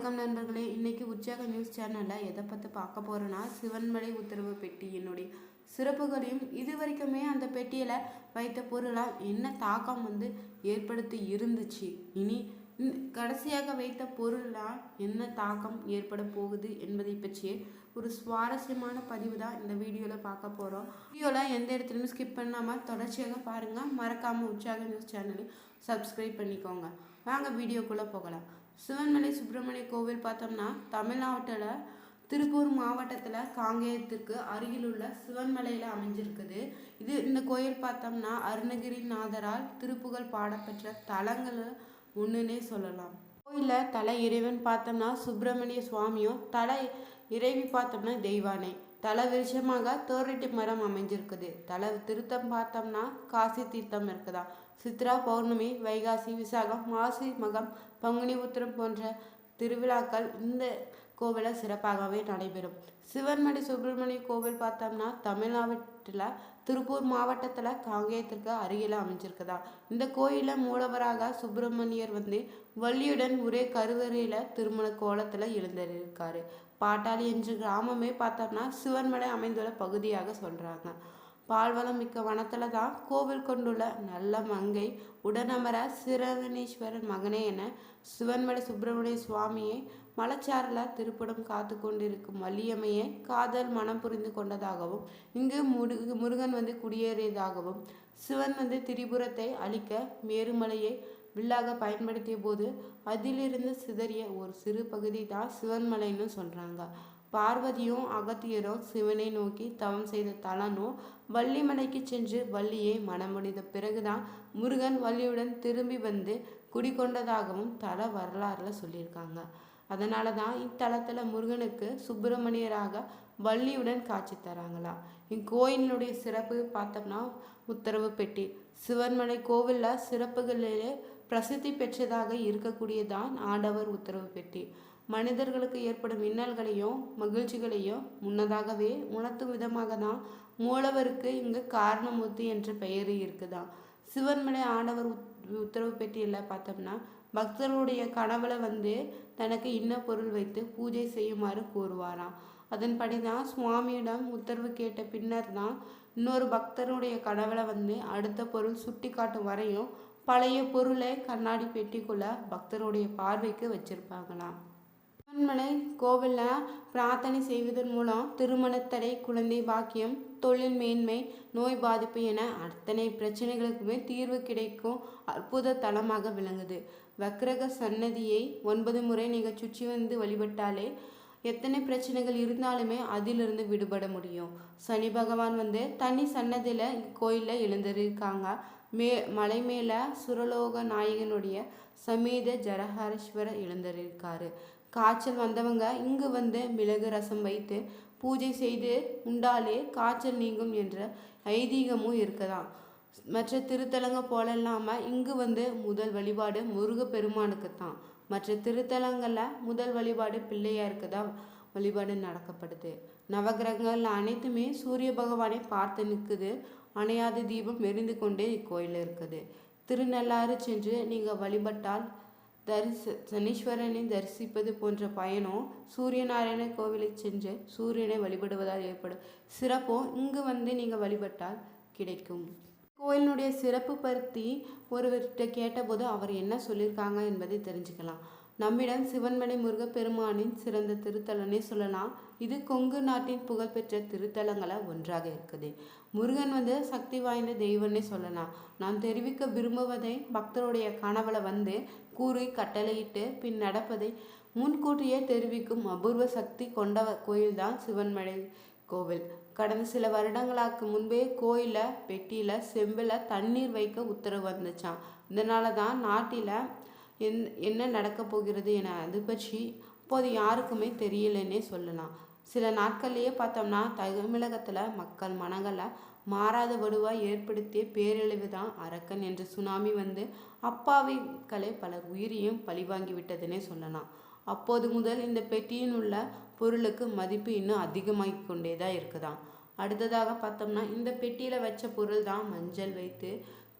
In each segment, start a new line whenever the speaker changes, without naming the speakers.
வணக்கம் நண்பர்களே. இன்னைக்கு உற்சாக நியூஸ் சேனலில் எதை பற்றி பார்க்க போகிறோன்னா சிவன்மலை உத்தரவு பெட்டி என்னுடைய சிறப்புகளையும் இது வரைக்குமே அந்த பெட்டியில் வைத்த பொருளால் என்ன தாக்கம் வந்து ஏற்படுத்தி இருந்துச்சு? இனி கடைசியாக வைத்த பொருளால் என்ன தாக்கம் ஏற்பட போகுது என்பதை பற்றிய ஒரு சுவாரஸ்யமான பதிவு தான் இந்த வீடியோவில் பார்க்க போகிறோம் வீடியோவில் எந்த இடத்துலையும் ஸ்கிப் பண்ணாமல் தொடர்ச்சியாக பாருங்கள் மறக்காமல் உற்சாக நியூஸ் சேனலையும் சப்ஸ்கிரைப் பண்ணிக்கோங்க. வாங்க வீடியோக்குள்ளே போகலாம். சிவன்மலை சுப்பிரமணிய கோவில் பார்த்தோம்னா தமிழ்நாட்டில் திருப்பூர் மாவட்டத்தில் காங்கேயத்துக்கு அருகிலுள்ள சிவன்மலையில் அமைஞ்சிருக்குது. இது இந்த கோயில் பார்த்தோம்னா அருணகிரிநாதரால் திருப்புகழ் பாடப்பெற்ற தலங்கள் ஒன்றுனே சொல்லலாம். கோயிலில் தலை இறைவன் பார்த்தோம்னா சுப்பிரமணிய சுவாமியும் தலை இறைவி பார்த்தோம்னா தெய்வானை. தலை விருஷமாக தோரட்டி மரம் அமைஞ்சிருக்குது. தலை திருத்தம் பார்த்தோம்னா காசி தீர்த்தம் இருக்குதா. சித்ரா பௌர்ணமி வைகாசி விசாகம் மாசி மகம் பங்குனி உத்திரம் போன்ற திருவிழாக்கள் இந்த கோவிலில் சிறப்பாகவே நடைபெறும். சிவன்மடி சுப்பிரமணிய கோவில் பார்த்தோம்னா தமிழ்நாட்டில் திருப்பூர் மாவட்டத்தில் காங்கேயத்திற்கு அருகில் அமைஞ்சிருக்குதா. இந்த கோயிலில் மூலவராக சுப்பிரமணியர் வந்து வள்ளியுடன் ஒரே கருவறையில் திருமண கோலத்தில் எழுந்திருக்காரு. பாட்டாளி என்ற கிராமமே பார்த்தோம்னா சிவன்மலை அமைந்துள்ள பகுதியாக சொல்கிறாங்க பால்வளம் மிக்க வனத்தில் தான் கோவில் கொண்டுள்ள நல்ல மங்கை உடனமர சிரவணீஸ்வரன் மகனே என சிவன்மலை சுப்பிரமணிய சுவாமியை மலச்சாரில் திருப்படம் காத்து கொண்டிருக்கும் வள்ளியம்மையை காதல் மனம் புரிந்து கொண்டதாகவும் இங்கு முருகு முருகன் வந்து குடியேறியதாகவும் சிவன் வந்து திரிபுரத்தை அழிக்க மேருமலையை வில்லாக பயன்படுத்திய போது அதிலிருந்து சிதறிய ஒரு சிறு பகுதி தான் சிவன்மலைன்னு சொல்கிறாங்க பார்வதியும் அகத்தியரும் சிவனை நோக்கி தவம் செய்த தலனும் வள்ளிமலைக்கு சென்று வள்ளியை மனமுடிந்த பிறகுதான் முருகன் வள்ளியுடன் திரும்பி வந்து குடிக்கொண்டதாகவும் தல வரலாறுல சொல்லியிருக்காங்க. அதனால தான் இத்தலத்தில் முருகனுக்கு சுப்பிரமணியராக வள்ளியுடன் காட்சி தராங்களா. இக்கோயிலினுடைய சிறப்பு பார்த்தோம்னா உத்தரவு பெட்டி. சிவன்மலை கோவிலில் சிறப்புகளிலே பிரசித்தி பெற்றதாக இருக்கக்கூடியதான் ஆண்டவர் உத்தரவு பெட்டி. மனிதர்களுக்கு ஏற்படும் இன்னல்களையும் மகிழ்ச்சிகளையும் முன்னதாகவே உணர்த்தும் விதமாக தான் மூலவருக்கு இங்கு காரணமூர்த்தி என்ற பெயர் இருக்குதான் சிவன்மலை ஆண்டவர் உத்தரவு பெட்டியில் பார்த்தோம்னா பக்தருடைய கனவுல வந்து தனக்கு இன்ன பொருள் வைத்து பூஜை செய்யுமாறு கூறுவாராம். அதன்படி தான் சுவாமியிடம் உத்தரவு கேட்ட பின்னர் தான் இன்னொரு பக்தருடைய கனவுல வந்து அடுத்த பொருள் சுட்டி காட்டும் வரையும் பழைய பொருளை கண்ணாடி பெட்டிக்குள்ள பக்தருடைய பார்வைக்கு வச்சிருப்பாங்களாம். அரண்மனை கோவிலில் பிரார்த்தனை செய்வதன் மூலம் திருமணத்தடை குழந்தை பாக்கியம் தொழில் மேன்மை நோய் பாதிப்பு என அத்தனை பிரச்சனைகளுக்குமே தீர்வு கிடைக்கும் அற்புத தலமாக விளங்குது. வக்ரக சன்னதியை ஒன்பது முறை நீங்கள் சுற்றி வந்து வழிபட்டாலே எத்தனை பிரச்சனைகள் இருந்தாலுமே அதிலிருந்து விடுபட முடியும். சனி பகவான் வந்து தனி சன்னதியில் கோயிலில் எழுந்திருக்காங்க. மே மலை மேலே சுரலோக நாயகனுடைய சமீத ஜரஹரீஸ்வரர் எழுந்திருக்காரு. காய்ச்சல் வந்தவங்க இங்கு வந்து மிளகு ரசம் வைத்து பூஜை செய்து உண்டாலே காய்ச்சல் நீங்கும் என்ற ஐதீகமும் இருக்கதாம் மற்ற திருத்தலங்க போல இல்லாமல் இங்கு வந்து முதல் வழிபாடு முருக பெருமானுக்கு தான் மற்ற திருத்தலங்களில் முதல் வழிபாடு பிள்ளையாருக்கு தான் வழிபாடு நடக்கப்படுது. நவகிரகங்கள் அனைத்துமே சூரிய பகவானை பார்த்து நிற்குது அணையாத தீபம் எரிந்து கொண்டே இக்கோயில் இருக்குது. திருநள்ளாறு சென்று நீங்கள் வழிபட்டால் தரிச சனீஸ்வரனை தரிசிப்பது போன்ற பயணம் சூரியநாராயண கோவிலை சென்று சூரியனை வழிபடுவதால் ஏற்படும் சிறப்பும் இங்கு வந்து நீங்கள் வழிபட்டால் கிடைக்கும். கோயிலினுடைய சிறப்பு பருத்தி ஒருவர்கிட்ட கேட்டபோது அவர் என்ன சொல்லியிருக்காங்க என்பதை தெரிஞ்சுக்கலாம். நம்மிடம் சிவன்மலை முருகப்பெருமானின் சிறந்த திருத்தலனே சொல்லலாம். இது கொங்கு நாட்டின் புகழ்பெற்ற திருத்தலங்களை ஒன்றாக இருக்குது. முருகன் வந்து சக்தி வாய்ந்த தெய்வம்னே சொல்லலாம். நாம் தெரிவிக்க விரும்புவதை பக்தருடைய கனவுல வந்து கூறி கட்டளையிட்டு பின் நடப்பதை முன்கூட்டியே தெரிவிக்கும் அபூர்வ சக்தி கொண்ட கோயில்தான் சிவன்மலை கோவில். கடந்த சில வருடங்களாக்கு முன்பே கோயிலில் பெட்டியில் செம்பில் தண்ணீர் வைக்க உத்தரவு வந்துச்சான் இதனால தான் நாட்டில் என் என்ன நடக்கப் போகிறது என அது பற்றி அப்போது யாருக்குமே தெரியலன்னே சொல்லலாம். சில நாட்கள்லேயே பார்த்தோம்னா தமிழகத்தில் மக்கள் மனங்களில் மாறாத வடுவாக ஏற்படுத்திய பேரழிவு தான் அரக்கன் என்ற சுனாமி வந்து அப்பாவிக்களை பலர் உயிரையும் பழிவாங்கி விட்டதுன்னே சொல்லலாம். அப்போது முதல் இந்த பெட்டியின் உள்ள பொருளுக்கு மதிப்பு இன்னும் அதிகமாகி கொண்டே தான் இருக்குதான் அடுத்ததாக பார்த்தோம்னா இந்த பெட்டியில் வச்ச பொருள் தான் மஞ்சள் வைத்து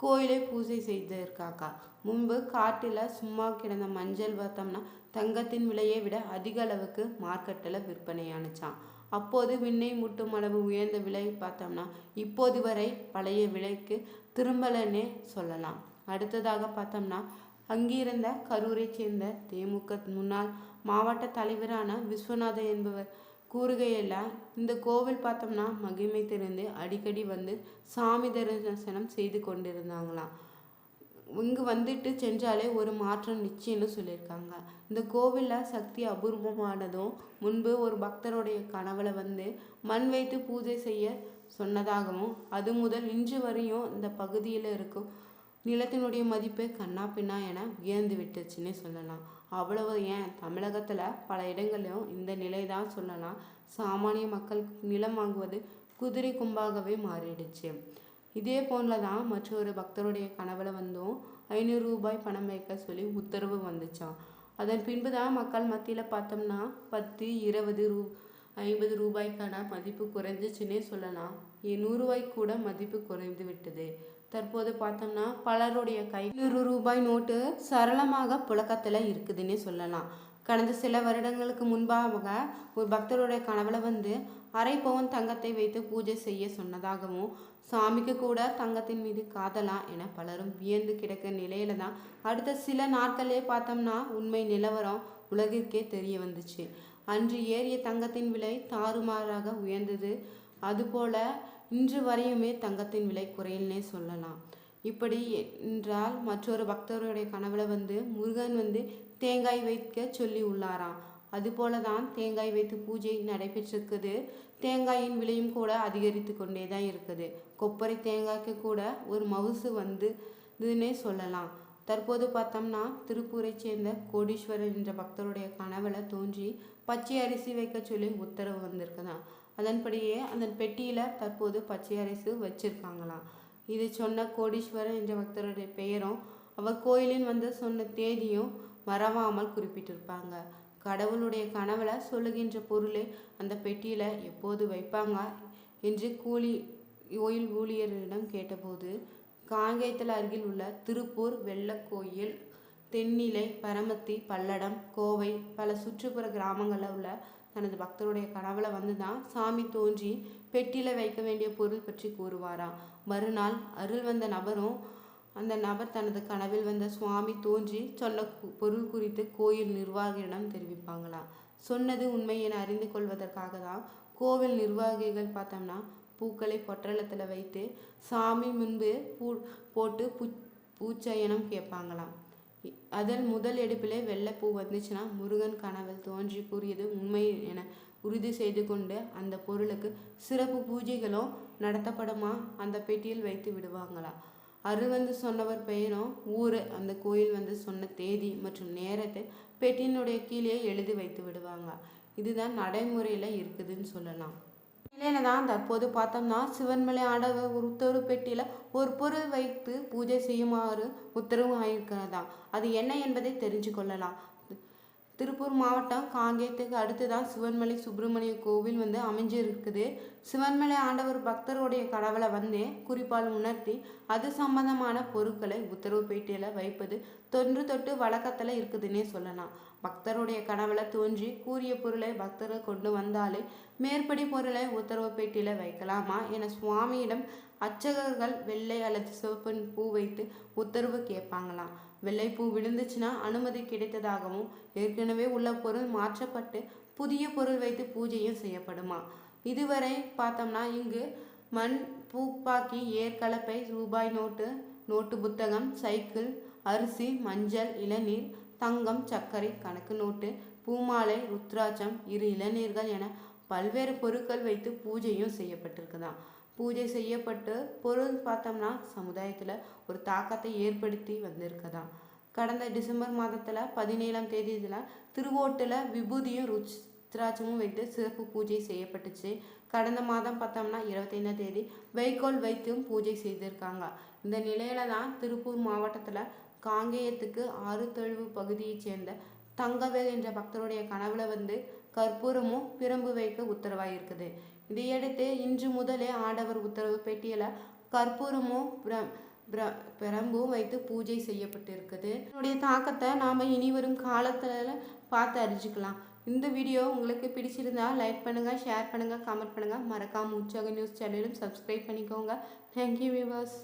கோயிலை பூஜை செய்திருக்காக்கா. முன்பு காட்டில் சும்மா கிடந்த மஞ்சள் பார்த்தோம்னா தங்கத்தின் விலையை விட அதிக அளவுக்கு மார்க்கெட்டில் விற்பனையானுச்சான் அப்போது விண்ணை முட்டும் அளவு உயர்ந்த விலை பார்த்தோம்னா இப்போது வரை பழைய விலைக்கு திரும்பலன்னே சொல்லலாம். அடுத்ததாக பார்த்தோம்னா அங்கிருந்த கரூரைச் சேர்ந்த தேமுக முன்னாள் மாவட்ட தலைவரான விஸ்வநாதன் என்பவர் கூறுகையில் இந்த கோவில் பார்த்தோம்னா மகிமை தெரிந்து அடிக்கடி வந்து சாமி தரிசனம் செய்து கொண்டிருந்தாங்களாம். இங்கு வந்துட்டு சென்றாலே ஒரு மாற்றம் நிச்சயம்னு சொல்லியிருக்காங்க. இந்த கோவிலில் சக்தி அபூர்வமானதும் முன்பு ஒரு பக்தருடைய கனவுல வந்து மண் வைத்து பூஜை செய்ய சொன்னதாகவும் அது முதல் இன்று வரையும் இந்த பகுதியில் இருக்கும். நிலத்தினுடைய மதிப்பு கண்ணா பின்னா என உயர்ந்து விட்டுச்சுன்னே சொல்லலாம். அவ்வளவு ஏன்? தமிழகத்தில் பல இடங்களிலும் இந்த நிலை தான் சொல்லலாம். சாமானிய மக்கள் நிலம் வாங்குவது குதிரை கும்பாகவே மாறிடுச்சு. இதே போல தான் மற்றொரு பக்தருடைய கனவுல வந்தும் ஐநூறு ரூபாய் பணம் வைக்க சொல்லி உத்தரவு வந்துச்சான் அதன் பின்பு தான் மக்கள் மத்தியில் பார்த்தோம்னா பத்து இருபது ரூ ஐம்பது ரூபாய்க்கான மதிப்பு குறைஞ்சிச்சுன்னே சொல்லலாம். நூறுரூவாய்க்கு கூட மதிப்பு குறைந்து விட்டது. தற்போது பார்த்தோம்னா பலருடைய கை நூறு ரூபாய் நோட்டு சரளமாக புழக்கத்தில் இருக்குதுன்னே சொல்லலாம். கடந்த சில வருடங்களுக்கு முன்பாக ஒரு பக்தருடைய கனவுல வந்து அரை பவுன் தங்கத்தை வைத்து பூஜை செய்ய சொன்னதாகவும் சாமிக்கு கூட தங்கத்தின் மீது காதலா என பலரும் வியந்து கிடக்க நிலையில தான் அடுத்த சில நாட்களே பார்த்தோம்னா உண்மை நிலவரம் உலகிற்கே தெரிய வந்துச்சு. அன்று ஏறிய தங்கத்தின் விலை தாறுமாறாக உயர்ந்தது. அதுபோல இன்று வரையுமே தங்கத்தின் விலை குறையில்னே சொல்லலாம். இப்படி என்றால் மற்றொரு பக்தருடைய கனவுல வந்து முருகன் வந்து தேங்காய் வைக்க சொல்லி உள்ளாராம். அதுபோல தான் தேங்காய் வைத்து பூஜை நடைபெற்றிருக்குது. தேங்காயின் விலையும் கூட அதிகரித்து கொண்டே தான் இருக்குது. கொப்பரை தேங்காய்க்கு கூட ஒரு மவுசு வந்து இதுன்னே சொல்லலாம். தற்போது பார்த்தோம்னா திருப்பூரை சேர்ந்த கோடீஸ்வரர் என்ற பக்தருடைய கனவுல தோன்றி பச்சை அரிசி வைக்க சொல்லி உத்தரவு வந்திருக்குதான். அதன்படியே அந்த பெட்டியில் தற்போது பச்சை அரிசி வச்சிருக்காங்களாம். இது சொன்ன கோடீஸ்வரர் என்ற பக்தருடைய பெயரும் அவர் கோயிலின் வந்து சொன்ன தேதியும் மறவாமல் குறிப்பிட்டிருப்பாங்க. கடவுளுடைய கனவுல சொல்லுகின்ற பொருளை அந்த பெட்டியில் எப்போது வைப்பாங்க என்று கூலி கோயில் ஊழியரிடம் கேட்டபோது காங்கேயத்தில் அருகில் உள்ள திருப்பூர் வெள்ளக்கோயில் தென்னிலை பரமத்தி பல்லடம் கோவை பல சுற்றுப்புற கிராமங்களில் உள்ள தனது பக்தருடைய கனவுல வந்து தான் சாமி தோன்றி பெட்டியில வைக்க வேண்டிய பொருள் பற்றி கூறுவாராம் மறுநாள் அருள் வந்த நபரும் அந்த நபர் தனது கனவில் வந்த சுவாமி தோன்றி சொல்ல பொருள் குறித்து கோயில் நிர்வாகியிடம் தெரிவிப்பாங்களாம் சொன்னது உண்மை என அறிந்து கொள்வதற்காக தான் கோவில் நிர்வாகிகள் பார்த்தோம்னா பூக்களை பொற்றலத்தில் வைத்து சாமி முன்பு பூ போட்டு பூ பூச்சயனம் கேட்பாங்களாம். அதில் முதல் எடுப்பிலே வெள்ளைப்பூ வந்துச்சுன்னா முருகன் கனவில் தோன்றி கூறியது உண்மை என உறுதி செய்து கொண்டு அந்த பொருளுக்கு சிறப்பு பூஜைகளும் நடத்தப்படுமா அந்த பெட்டியில் வைத்து விடுவாங்களா? அருள் வந்து சொன்னவர் பெயரும் ஊர் அந்த கோயில் வந்து சொன்ன தேதி மற்றும் நேரத்தை பெட்டியினுடைய கீழே எழுதி வைத்து விடுவாங்க. இதுதான் நடைமுறையில் இருக்குதுன்னு சொல்லலாம். நிலையில தான் தற்போது பார்த்தோம்னா சிவன்மலை ஆண்டவர் ஒரு உத்தரவு பெட்டியில் ஒரு பொருள் வைத்து பூஜை செய்யுமாறு உத்தரவு ஆகியிருக்கிறதா அது என்ன என்பதை தெரிஞ்சு கொள்ளலாம். திருப்பூர் மாவட்டம் காங்கேயத்துக்கு அடுத்து தான் சிவன்மலை சுப்பிரமணிய கோவில் வந்து அமைஞ்சிருக்குது. சிவன்மலை ஆண்டவர் பக்தருடைய கடவுளை வந்து குறிப்பால் உணர்த்தி அது சம்பந்தமான பொருட்களை உத்தரவு பேட்டியில் வைப்பது தொன்று தொட்டு வழக்கத்தில் இருக்குதுன்னே சொல்லலாம். பக்தருடைய கனவுல தோன்றி கூறிய பொருளை பக்தர்கள் கொண்டு வந்தாலே மேற்படி பொருளை உத்தரவு பேட்டியில் வைக்கலாமா? என சுவாமியிடம் அர்ச்சகர்கள் வெள்ளை அல்லது சிவப்பு பூ வைத்து உத்தரவு கேட்பாங்களாம். வெள்ளைப்பூ விழுந்துச்சுன்னா அனுமதி கிடைத்ததாகவும் ஏற்கனவே உள்ள பொருள் மாற்றப்பட்டு புதிய பொருள் வைத்து பூஜையும் செய்யப்படுமா? இதுவரை பார்த்தோம்னா இங்கு மண் பூப்பாக்கி ஏற்கலப்பை ரூபாய் நோட்டு நோட்டு புத்தகம் சைக்கிள் அரிசி மஞ்சள் இளநீர் தங்கம் சர்க்கரை கணக்கு நோட்டு பூமாலை ருத்ராட்சம் இரு இளநீர்கள் என பல்வேறு பொருட்கள் வைத்து பூஜையும் செய்யப்பட்டிருக்குதான் பூஜை செய்யப்பட்டு பொருள் பார்த்தோம்னா சமுதாயத்தில் ஒரு தாக்கத்தை ஏற்படுத்தி வந்திருக்கதாம். கடந்த டிசம்பர் மாதத்தில் பதினேழாம் தேதி இதில் திருவோட்டில் விபூதியும் ருத்ராட்சமும் வைத்து சிறப்பு பூஜை செய்யப்பட்டுச்சு. கடந்த மாதம் பார்த்தோம்னா இருபத்தைந்தாம் தேதி வைக்கோல் வைத்தும் பூஜை செய்திருக்காங்க. இந்த நிலையில தான் திருப்பூர் மாவட்டத்தில் காங்கேயத்துக்கு ஆறு தொழுவு பகுதியைச் சேர்ந்த தங்கவேல் என்ற பக்தருடைய கனவுல வந்து கற்பூரமும் பிரம்பு வைக்க உத்தரவாயிருக்குது. இதையடுத்து இன்று முதலே ஆடவர் உத்தரவு பெட்டியில கற்பூரமும் பிரம்பும் வைத்து பூஜை செய்யப்பட்டிருக்குது. இதனுடைய தாக்கத்தை நாம் இனி வரும் காலத்தில் பார்த்து அறிஞ்சிக்கலாம். இந்த வீடியோ உங்களுக்கு பிடிச்சிருந்தா லைக் பண்ணுங்கள் ஷேர் பண்ணுங்கள் கமெண்ட் பண்ணுங்கள் மறக்காமல் உற்சாக நியூஸ் சேனலும் சப்ஸ்கிரைப் பண்ணிக்கோங்க. Thank you viewers